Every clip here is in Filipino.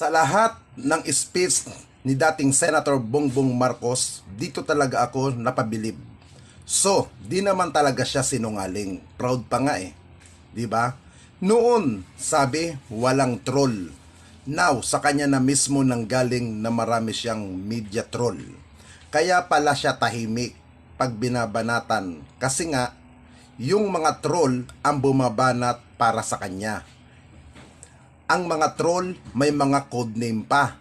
Sa lahat ng speech ni dating Senator Bongbong Marcos, dito talaga ako napabilib. So, di naman talaga siya sinungaling. Proud pa nga eh. 'Di ba? Noon, sabi, walang troll. Now, sa kanya na mismo nang galing na marami siyang media troll. Kaya pala siya tahimik pag binabanatan. Kasi nga, yung mga troll ang bumabanat para sa kanya ang mga troll may mga codename pa.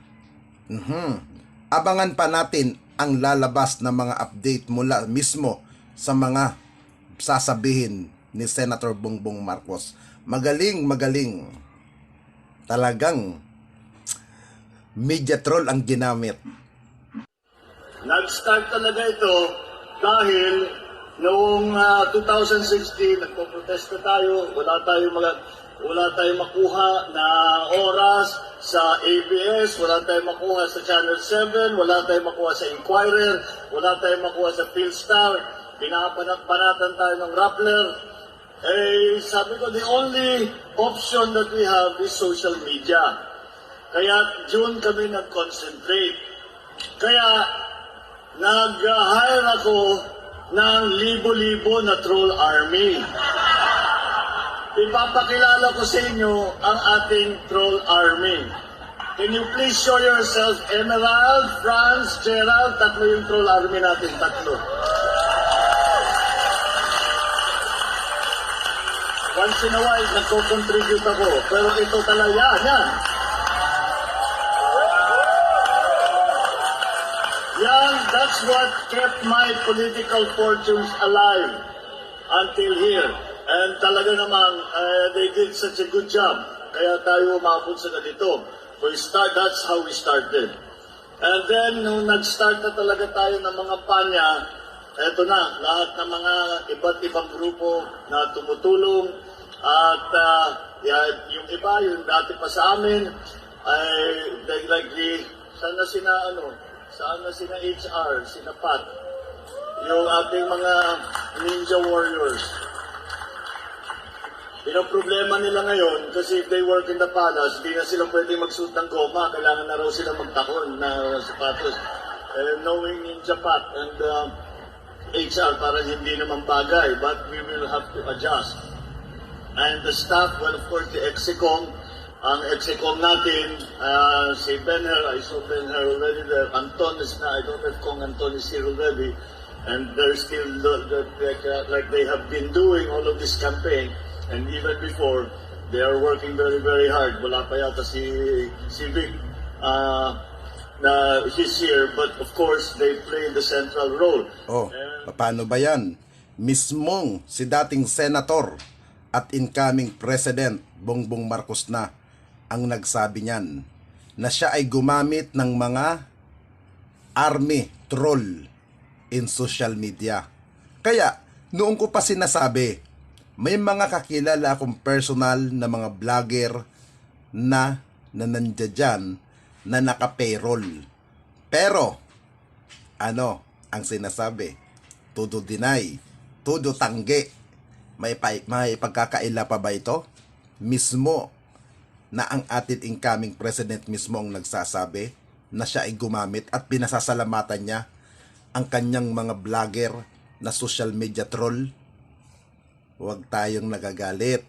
Mhm. Abangan pa natin ang lalabas na mga update mula mismo sa mga sasabihin ni Senator Bongbong Marcos. Magaling, magaling. Talagang media troll ang ginamit. Nag-start talaga ito dahil noong ah, 2016, nagpo-protesta tayo, wala tayong mga wala tayong makuha na oras sa ABS, wala tayong makuha sa Channel 7, wala tayong makuha sa Inquirer, wala tayong makuha sa Philstar, pinapanatan tayo ng Rappler. Eh, sabi ko, the only option that we have is social media. Kaya June kami nag-concentrate. Kaya nag-hire ako ng libo-libo na troll army. Ipapakilala ko sa inyo ang ating troll army. Can you please show yourself, Emerald, Franz, Gerald, tatlo yung troll army natin, tatlo. Once in a while, nagko-contribute ako. Pero ito talaga, yan, yan. Yan, that's what kept my political fortunes alive until here. And talaga namang, uh, they did such a good job. Kaya tayo umabot sa ganito. We start, that's how we started. And then, nung nag-start na talaga tayo ng mga panya, eto na, lahat ng mga iba't ibang grupo na tumutulong. At uh, yan, yung iba, yung dati pa sa amin, ay like, like sana sina ano, sana sina HR, sina Pat, yung ating mga ninja warriors. Yung problema nila ngayon, kasi if they work in the palace, hindi na sila pwede magsuot ng goma, kailangan na raw sila magtakon na sapatos. Eh, knowing Ninja Pat and um, HR, para hindi naman bagay, but we will have to adjust. And the staff, well, of course, the Execom, ang Execom natin, uh, si Benher, I saw Benher already there. Anton is na, I don't know if Kong Anton is here already. And they're still, the- the- like, uh, like they have been doing all of this campaign. And even before, they are working very, very hard. Wala pa yata si, si Vic, uh, na he's here. But of course, they play the central role. Oh, And- paano ba yan? Mismong si dating senator at incoming president Bongbong Marcos na ang nagsabi niyan na siya ay gumamit ng mga army troll in social media. Kaya, noong ko pa sinasabi, may mga kakilala akong personal na mga vlogger na na nandiyan dyan na naka-payroll. Pero, ano ang sinasabi? Todo deny, todo tangge. May, may pagkakaila pa ba ito? Mismo na ang atin incoming president mismo ang nagsasabi na siya ay gumamit at pinasasalamatan niya ang kanyang mga vlogger na social media troll. Huwag tayong nagagalit.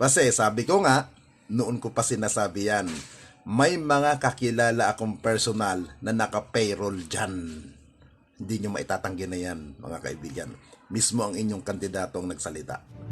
Kasi sabi ko nga, noon ko pa sinasabi yan, may mga kakilala akong personal na naka-payroll dyan. Hindi nyo maitatanggi na yan, mga kaibigan. Mismo ang inyong kandidatong nagsalita.